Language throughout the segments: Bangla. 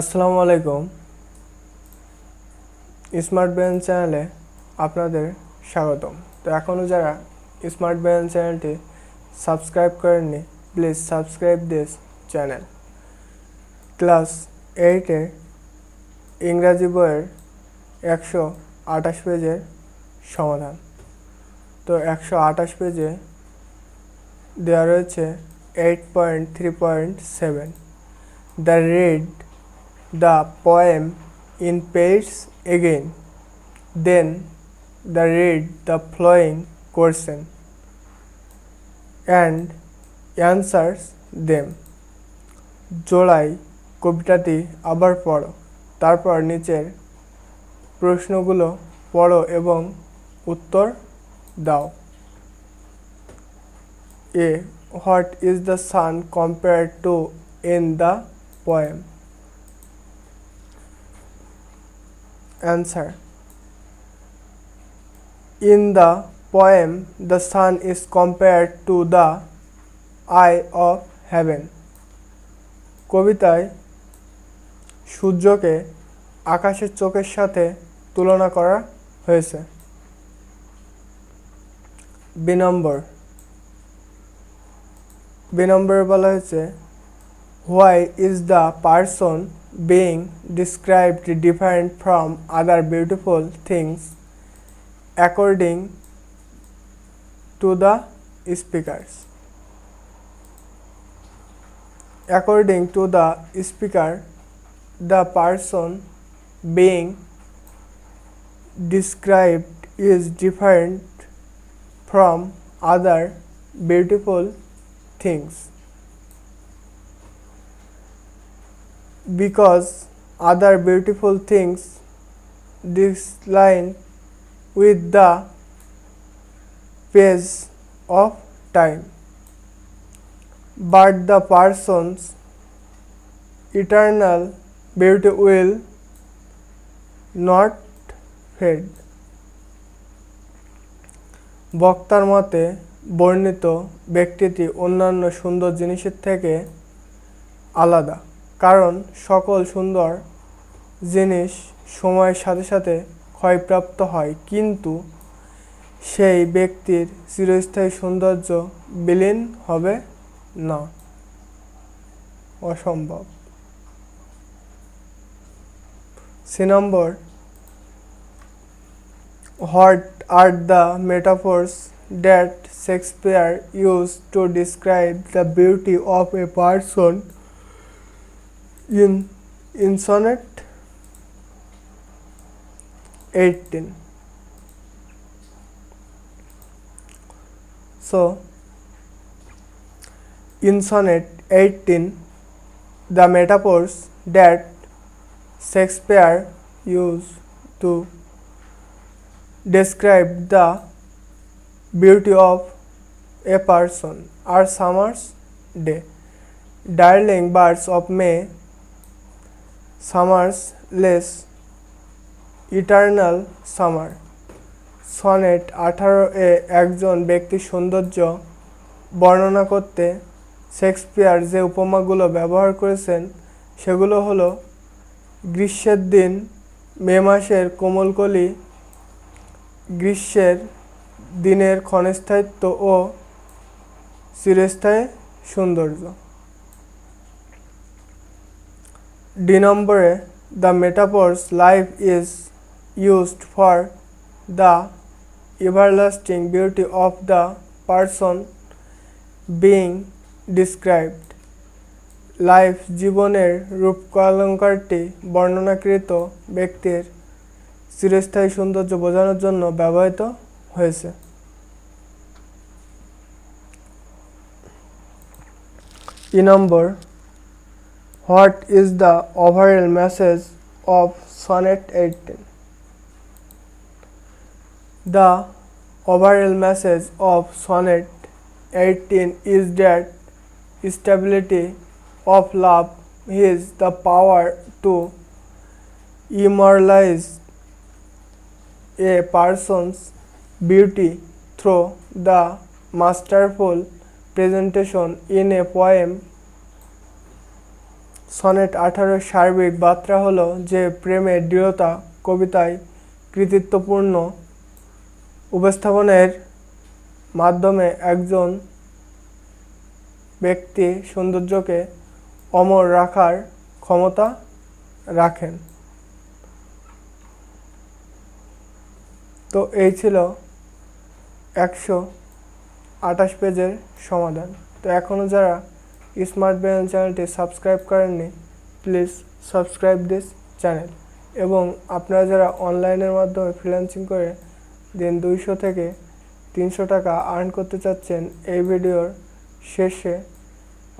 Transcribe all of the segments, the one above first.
আসসালামু আলাইকুম। স্মার্ট ব্রেন চ্যানেলে আপনাদের স্বাগতম। তো এখনও যারা স্মার্ট ব্রেন চ্যানেলটি সাবস্ক্রাইব করেননি, please subscribe this channel. Class এইটের ইংরাজি বইয়ের একশো আঠাশ পেজের সমাধান। তো একশো আঠাশ পেজে দেওয়া রয়েছে eight point three point seven the read the poem in pairs again. Then the read the following question and answers them. জোড়াই কবিতাটি আবার পড়ো তারপর নিচের প্রশ্নগুলো পড়ো এবং উত্তর দাও a what is the sun compare to in the poem Answer. In the poem, the sun is compared to the eye of heaven. কবিতায় সূর্যকে আকাশের চোখের সাথে তুলনা করা হয়েছে। বি নম্বর বি নম্বরে বলা হয়েছে why is the person being described different from other beautiful things according to the speakers. According to the speaker, the person being described is different from other beautiful things. Because other beautiful things decline with the pace of time but the person's eternal beauty will not fade বক্তার মতে বর্ণিত ব্যক্তিটি অন্যান্য সুন্দর জিনিসের থেকে আলাদা কারণ সকল সুন্দর জিনিস সময়ের সাথে সাথে ক্ষয়প্রাপ্ত হয়। কিন্তু সেই ব্যক্তির চিরস্থায়ী সৌন্দর্য বিলীন হবে না। অসম্ভব। C number, what are the metaphors that Shakespeare use to describe the beauty of a person in in sonnet 18 so in sonnet 18 the metaphors that shakespeare used to describe the beauty of a person are summer's day. Darling birds of may summers less eternal summer. Sonnet আঠারো এ একজন ব্যক্তির সৌন্দর্য বর্ণনা করতে শেক্সপিয়ার যে উপমাগুলো ব্যবহার করেছেন, সেগুলো হলো গ্রীষ্মের দিন, মে মাসের কোমলকলি, গ্রীষ্মের দিনের ক্ষণস্থায়িত্ব ও চিরস্থায়ী সৌন্দর্য। D number the metaphor's life is used for the everlasting beauty of the person being described. Life জীবনের রূপকলঙ্কারটি বর্ণনাকৃত ব্যক্তির চিরস্থায়ী সৌন্দর্য বোঝানোর জন্য ব্যবহৃত হয়েছে E number What is the overall message of Sonnet 18? The overall message of Sonnet 18 is that stability of love is the power to immortalize a person's beauty through the masterful presentation in a poem sonnet আঠারোর সার্বিক বার্তা হলো যে প্রেমের দৃঢ়তা কবিতায় কৃতিত্বপূর্ণ উপস্থাপনের মাধ্যমে একজন ব্যক্তি সৌন্দর্যকে অমর রাখার ক্ষমতা রাখেন। তো এই ছিল একশো আঠাশ পেজের সমাধান। তো এখনও যারা স্মার্ট ব্রেন চ্যানেলটি সাবস্ক্রাইব করেননি, প্লিজ সাবস্ক্রাইব দিস চ্যানেল। এবং আপনারা যারা অনলাইনের মাধ্যমে ফ্রিল্যান্সিং করে দিন দুইশো থেকে তিনশো টাকা আর্ন করতে চাচ্ছেন, এই ভিডিওর শেষে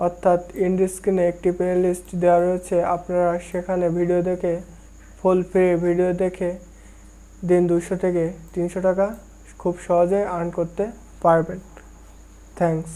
অর্থাৎ ইন্ড স্ক্রিনে একটি প্লে লিস্ট দেওয়া রয়েছে, আপনারা সেখানে ভিডিও দেখে, ফুল ফ্রি ভিডিও দেখে দিন দুশো থেকে তিনশো টাকা খুব সহজে আর্ন করতে পারবেন। থ্যাঙ্কস।